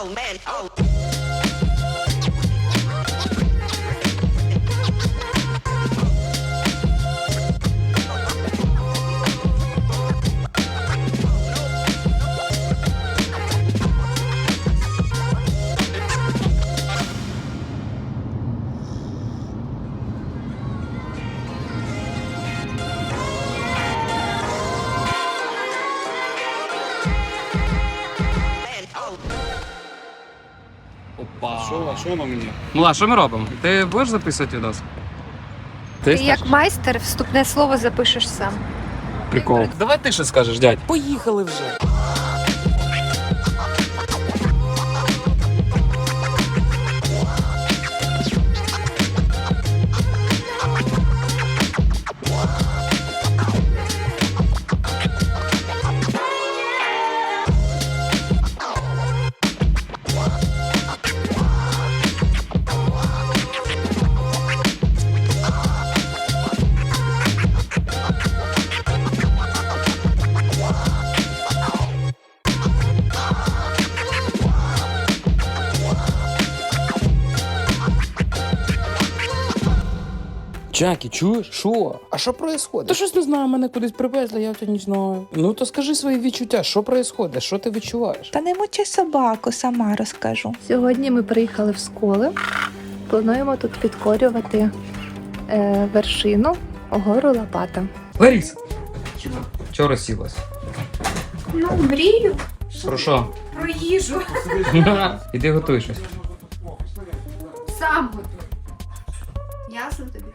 oh man, oh. Що, а що воно мені? Мала, що ми робимо? Ти будеш записувати відос? Ти, Ти як майстер вступне слово запишеш сам. Прикол. Давай ти що скажеш, дядь. Поїхали вже. Джакі, чуєш? Що? А що происходит? Та щось не знаю, мене кудись привезли, я це не знаю. Ну то скажи свої відчуття, що происходит, що ти відчуваєш? Та не мучи собаку, сама розкажу. Сьогодні ми приїхали в сколи. Плануємо тут підкорювати е, вершину гору Лопата. Ларіса! Чого розсілась? Ну, мрію Про що? про їжу. Іди готуй щось. Сам готую. Ясно тобі?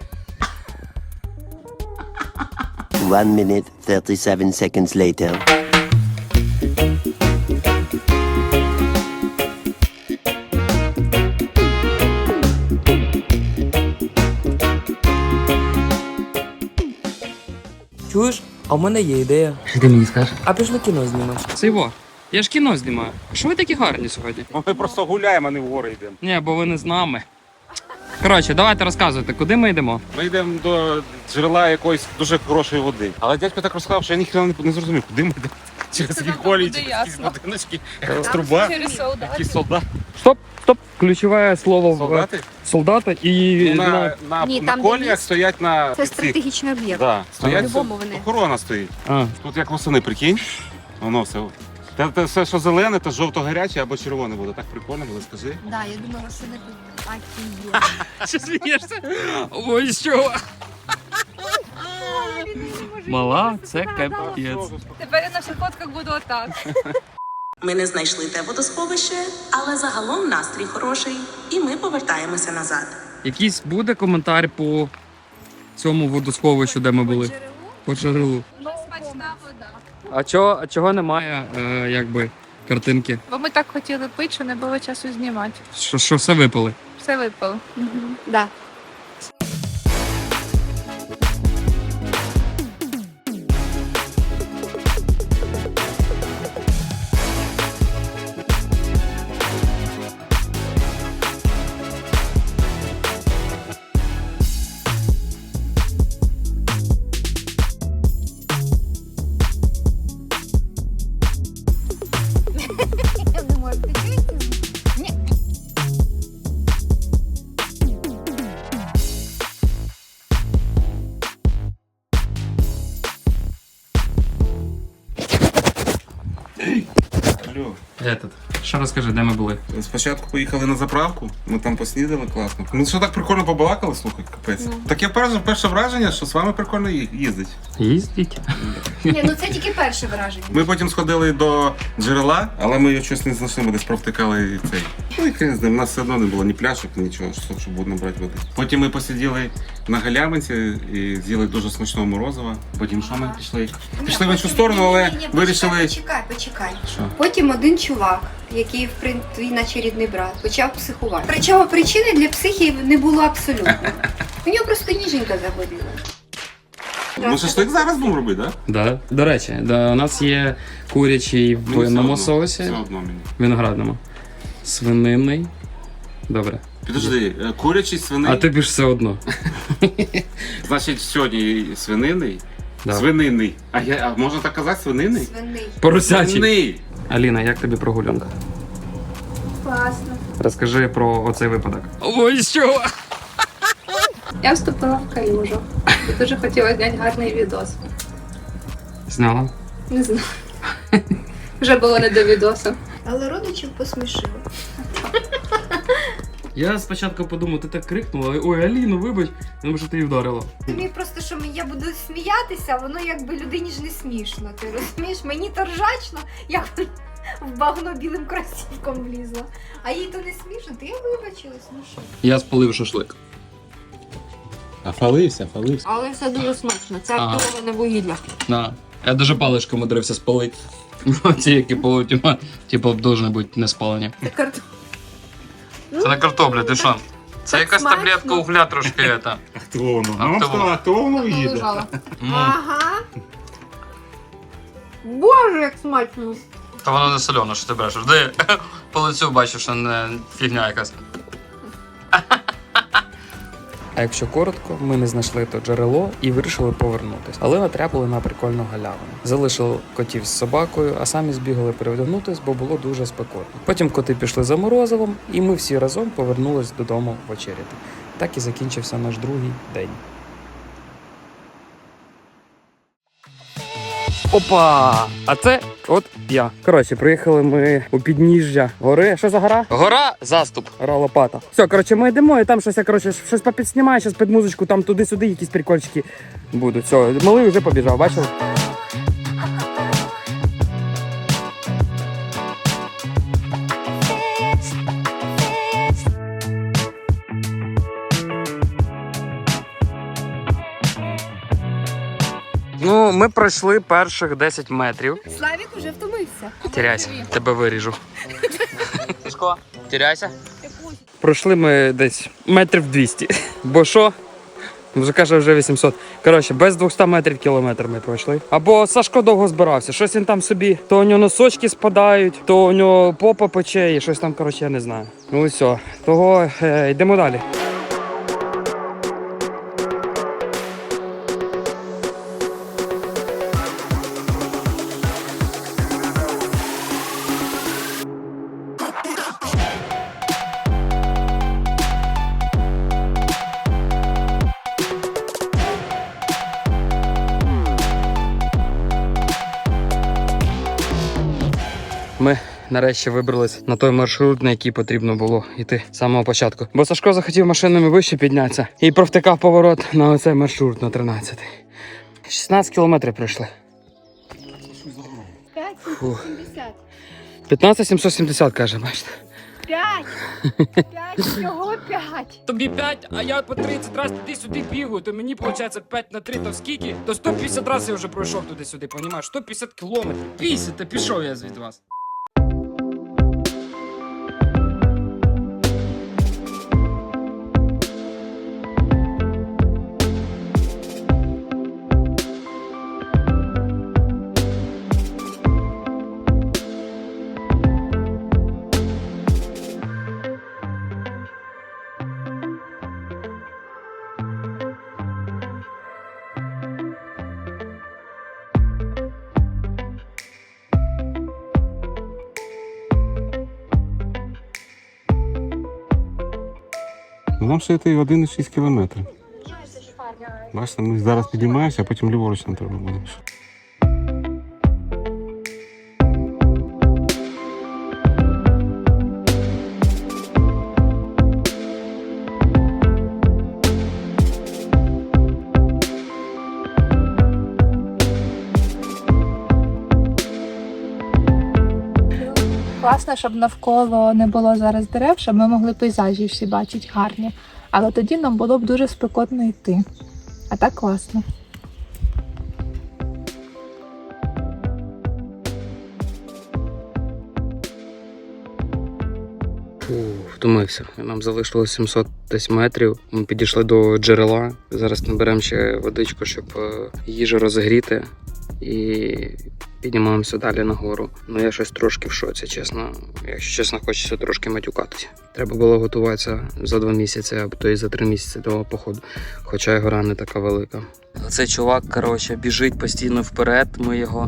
One minute, 37 seconds later. Чуєш? А в мене є ідея. Що ти мені скажеш? А пішли кіно знімемо. Це його. Я ж кіно знімаю. Що ви такі гарні сьогодні? Ми просто гуляємо, а не в гори йдемо. Ні, бо ви не з нами. Коротше, давайте розказуйте, куди ми йдемо. Ми йдемо до джерела якоїсь дуже хорошої води. Але дядько так розказав, що я ніхто не, не зрозумів, куди ми йдемо. Через які колії, через якісь будиночки, якась труба, якісь солдати. Стоп, стоп. Ключове слово Солдати? солдата і Ну, на... на, на, Ні, на там, де коліях ліс. стоять на Це цих- стратегічний об'єкт. Да, стоять, По-любому вони. охорона стоїть. А, Тут як восени, прикинь. Воно все. Те, те все, що зелене, то жовто-гаряче або червоне буде. Так прикольно буде, скажи. Да, я думала, що не тут. Офігеть. що смієшся? Ой, що? Мала, це капець. Тепер я на всіх фотках буду отак. Ми не знайшли те водосховище, але загалом настрій хороший, і ми повертаємося назад. Якийсь буде коментар по цьому водосховищу, де ми були? По джерелу. Ну, смачна вода. А чого, а чого немає, е, якби, картинки? Бо ми так хотіли пити, що не було часу знімати. Що, що все випали? Все випало. Да. Спочатку поїхали на заправку, ми там поснідали класно. Ну що так прикольно побалакали, слухай, капець. Таке перше, перше враження, що з вами прикольно ї- їздить. Їздіть. Ні, ну це тільки перше враження. Ми потім сходили до джерела, але ми його щось не знайшли, ми десь провтикали цей. Ну і хрен з ним, у нас все одно не було ні пляшок, нічого, щоб- щоб було набрати води. Потім ми посиділи на галявинці і з'їли дуже смачного морозива. Потім що ми пішли? Пішли в іншу сторону, але вирішили. Почекай, почекай. Що? Потім один чувак, який в принципі наче рідний брат, почав психувати. Причому причини для психії не було абсолютно. У нього просто ніженька загоріла. Ми шашлик зараз будемо робити, так? Да. До речі, да, у нас є курячий в винному соусі, Все одно мені. виноградному, свининний. Добре. Підожди, е, курячий свинин. А тобі ж все одно. Значить, сьогодні свининий. Да. Свининний. А я а можна так казати, свининний? Свиний. Поросячий. Свинний. Аліна, як тобі прогулянка? Класно. Розкажи про оцей випадок. Ой, що? Я вступила в калюжу. І дуже хотіла зняти гарний відос. Зняла? Не знаю. Вже було не до відосу. Але родичів посмішили. Я спочатку подумав, ти так крикнула, ой, Аліну, вибач, тому що ти її вдарила. Мені просто, що я буду сміятися, воно якби людині ж не смішно. Ти розумієш? Мені то ржачно, як в багно білим красівком влізла. А їй то не смішно, ти я вибачилась, ну що. Я спалив шашлик. А фалився, фалився. Але все дуже смачно. Це Ага. активоване вугілля. Да. Я даже паличку мудрився спалити. Ці, які полетіли, типу, должны бути не спалені. Це картоп. Це не картопля, ти що? Це Так якась смачно. таблетка угля трошки. Это. Активовано. Ну, хто- активовано лежала. М, Ага. Боже, як смачно. Та воно не солене, що ти брешеш. Де по лицю бачиш, що не фігня якась. А якщо коротко, ми не знайшли то джерело і вирішили повернутися. Але натрапили на прикольну галявину. Залишили котів з собакою, а самі збігали перевдягнутись, бо було дуже спекотно. Потім коти пішли за морозивом, і ми всі разом повернулись додому вечеряти. Так і закінчився наш другий день. Опа! А це от я. Коротше, приїхали ми у підніжжя гори. Що за гора? Гора заступ. Гора Лопата. Все, коротше, ми йдемо, і там щось я коротше, щось попідснімаю, щось під музичку, там туди-сюди якісь прикольчики будуть. Все, малий вже побіжав, бачили? Ну, ми пройшли перших 10 метрів. Славік уже втомився. Тіряйся, тебе виріжу. Сашко, тіряйся. Пройшли ми десь метрів 200. Бо що? Вже каже, вже 800. Коротше, без 200 метрів кілометр ми пройшли. Або Сашко довго збирався. Щось він там собі, то у нього носочки спадають, то у нього попа пече і щось там, коротше, я не знаю. Ну і все. Того е, йдемо далі. Ми нарешті вибрались на той маршрут, на який потрібно було йти з самого початку. Бо Сашко захотів машинами вище піднятися і провтикав поворот на оцей маршрут на 13. 16 кілометрів пройшли. 5,70. 15 770, каже, бачите. 5! 5, всього 5! Тобі 5, а я по 30 разів туди-сюди бігаю, то мені виходить 5 на 3, то скільки? То 150 разів я вже пройшов туди-сюди, понімаєш? 150 кілометрів. 50, та пішов я від вас. Нам ще йти 1,6 кілометрів. Бачите, ми зараз підіймаємося, а потім ліворуч нам треба буде. Класно, щоб навколо не було зараз дерев, щоб ми могли пейзажі всі бачити гарні. Але тоді нам було б дуже спекотно йти. А так класно. Фу, втомився. Нам залишилось 700 десь метрів. Ми підійшли до джерела. Зараз наберемо ще водичку, щоб е, їжу розігріти. І піднімаємося далі нагору. Ну я щось трошки в шоці, чесно. Якщо чесно, хочеться трошки матюкатися. Треба було готуватися за два місяці, а то і за три місяці до походу. Хоча й гора не така велика. Цей чувак, коротше, біжить постійно вперед. Ми його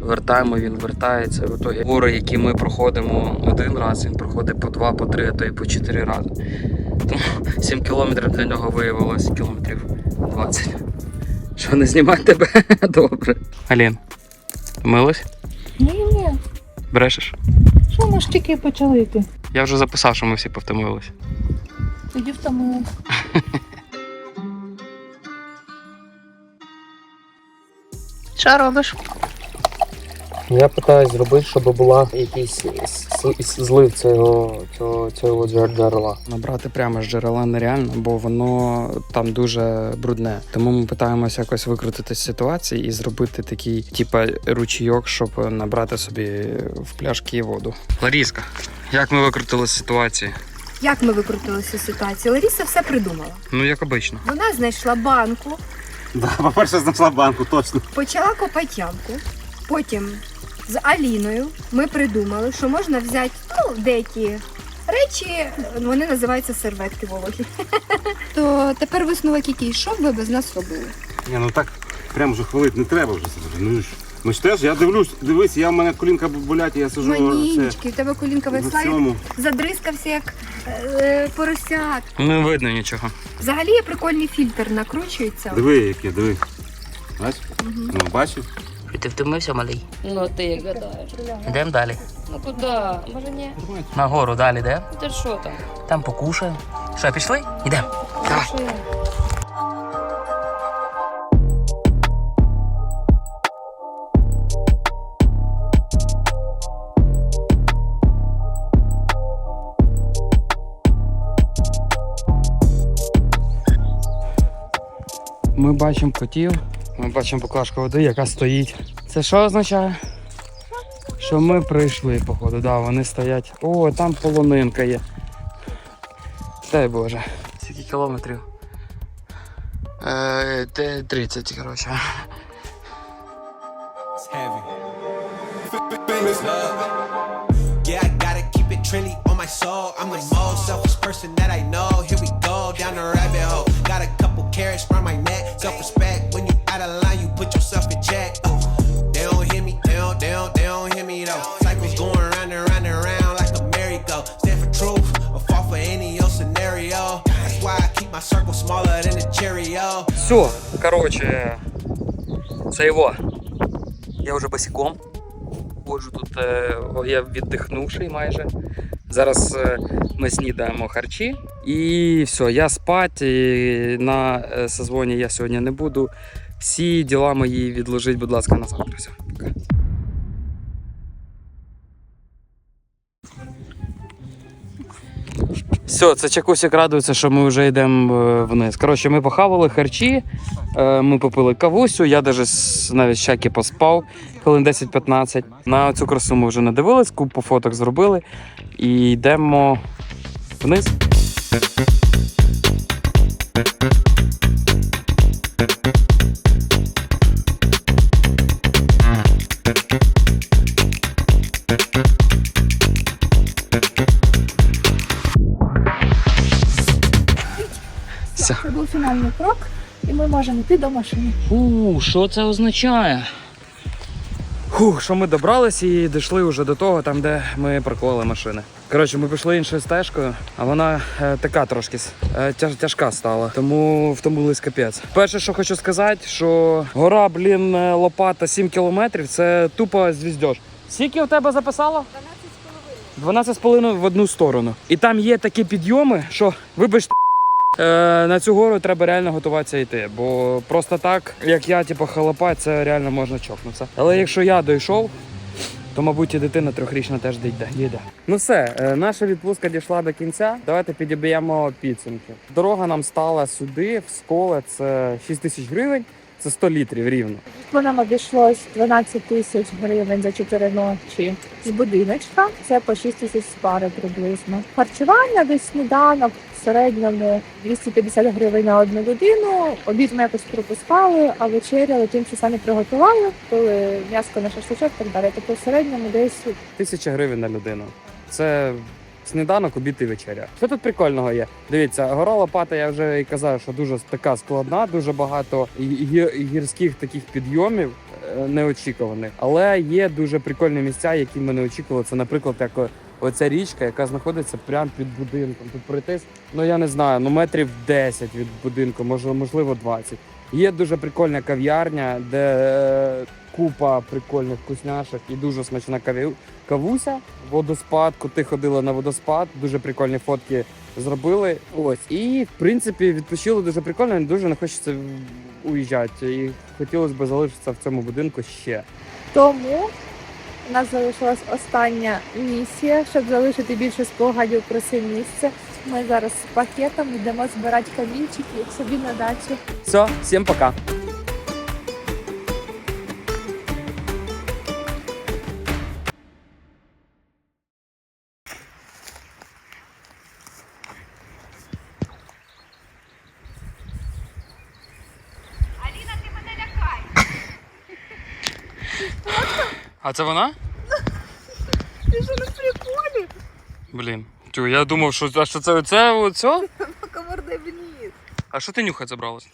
вертаємо, він вертається. В итогі гори, які ми проходимо один раз, він проходить по два, по три, а то і по чотири рази. Тому 7 кілометрів для нього виявилось кілометрів 20. Що не знімати тебе? Добре. Алін, милось? Ні, ні. Брешеш? Що ми ж тільки почали йти? Я вже записав, що ми всі повтомилися. Тоді втомилась. Що робиш? Я питаюсь зробити, щоб була якийсь злив цього, цього, цього джерела. Набрати прямо з джерела нереально, бо воно там дуже брудне. Тому ми питаємося якось викрутити з ситуації і зробити такий, типа, ручійок, щоб набрати собі в пляшки воду. Ларіска, як ми викрутили з ситуації? Як ми викрутилися з ситуації? Ларіса все придумала. Ну як обично. Вона знайшла банку, Да, по-перше, знайшла банку, точно. почала копати ямку. Потім з Аліною ми придумали, що можна взяти ну, деякі речі, вони називаються серветки вологі. То тепер висновок який, що б ви без нас робили? Ні, ну так прям вже хвалити не треба вже. Ну, ж, ми ж теж, я дивлюсь, дивись, я в мене колінка болять, я сижу Манінечки, у тебе колінка в весла, цьому. задрискався як е, поросят. Не видно нічого. Взагалі є прикольний фільтр, накручується. Диви, яке, диви. Бач? Ну, бачиш? Ти втомився, малий? Ну ти як гадаєш. Йдемо далі. Ну куди? Може ні? Нагору далі, де? Ти що там? Там покушаємо. Що, пішли? Йдемо. Давай. Ми бачимо котів, ми бачимо поклажку води, яка стоїть. Це що означає? Що ми прийшли, походу, да, вони стоять. О, там полонинка є. Дай Боже. Скільки кілометрів? Е, 30, коротше. Yeah, on my soul. I'm the most selfish person that I know. Here we go down the rabbit check. Uh, they don't hear me. They don't, they don't, they don't hear me though. Cycles going round and round and round like a merry-go. Stand for truth or fall for any old scenario. That's why I keep my circle smaller than a Cheerio. Все, коротше, це його. Я вже босиком. Ходжу тут, е, о, я віддихнувший майже. Зараз е, ми снідаємо харчі. І все, я спать. І на е, созвоні я сьогодні не буду. Всі діла мої відложіть, будь ласка, на завтра. Все. Все, це Чакусик радується, що ми вже йдемо е, вниз. Коротше, ми похавали харчі, е, ми попили кавусю, я даже навіть щаки поспав хвилин 10-15. На цю красу ми вже не дивились, купу фоток зробили і йдемо вниз. Фінальний крок, і ми можемо йти до машини. Фу, що це означає? Фух, що ми добрались і дійшли вже до того, там, де ми паркували машини. Коротше, ми пішли іншою стежкою, а вона е, така трошки е, тяж, тяжка стала, тому втомились капець. Перше, що хочу сказати, що гора, блін, е, лопата 7 кілометрів це тупо звіздьош. Скільки у тебе записало? 12 з половиною в одну сторону. І там є такі підйоми, що вибачте. Е, на цю гору треба реально готуватися йти, бо просто так, як я, типу, халапать, це реально можна чокнутися. Але якщо я дійшов, то мабуть і дитина трьохрічна теж дійде. Ну все, е, наша відпустка дійшла до кінця. Давайте підіб'ємо підсумки. Дорога нам стала сюди, в сколе, це 6 тисяч гривень, це 100 літрів рівно. Нам обійшлось 12 тисяч гривень за 4 ночі з будиночка. Це по 6 тисяч з пари приблизно. Харчування десь сніданок в середньому 250 гривень на одну людину. Обід ми якось пропускали, а вечеряли тим, що самі приготували, пили м'яско на шашличок так далі. Тобто в середньому десь Тисяча гривень на людину. Це сніданок, обід і вечеря. Що тут прикольного є? Дивіться, гора Лопата, я вже і казав, що дуже така складна, дуже багато гі- гі- гірських таких підйомів. е, неочікуваних. Але є дуже прикольні місця, які ми не очікували. Це, наприклад, як оця річка, яка знаходиться прямо під будинком. Тут пройтись, ну я не знаю, ну метрів 10 від будинку, може, можливо, 20. Є дуже прикольна кав'ярня, де е, купа прикольних вкусняшок і дуже смачна кавуся. Водоспад, коти ходили на водоспад, дуже прикольні фотки зробили. Ось. І в принципі відпочили дуже прикольно, дуже не хочеться уїжджати. І хотілося б залишитися в цьому будинку ще. Тому у нас залишилась остання місія, щоб залишити більше спогадів про це місце. Ми зараз з пакетом йдемо збирати камінчики собі на дачу. Все, всім пока. А це вона? Ти що на приколі? Блін. Тю, я думав, що, а що це оце, оце? Комарде блін. А що ти нюхать забралась?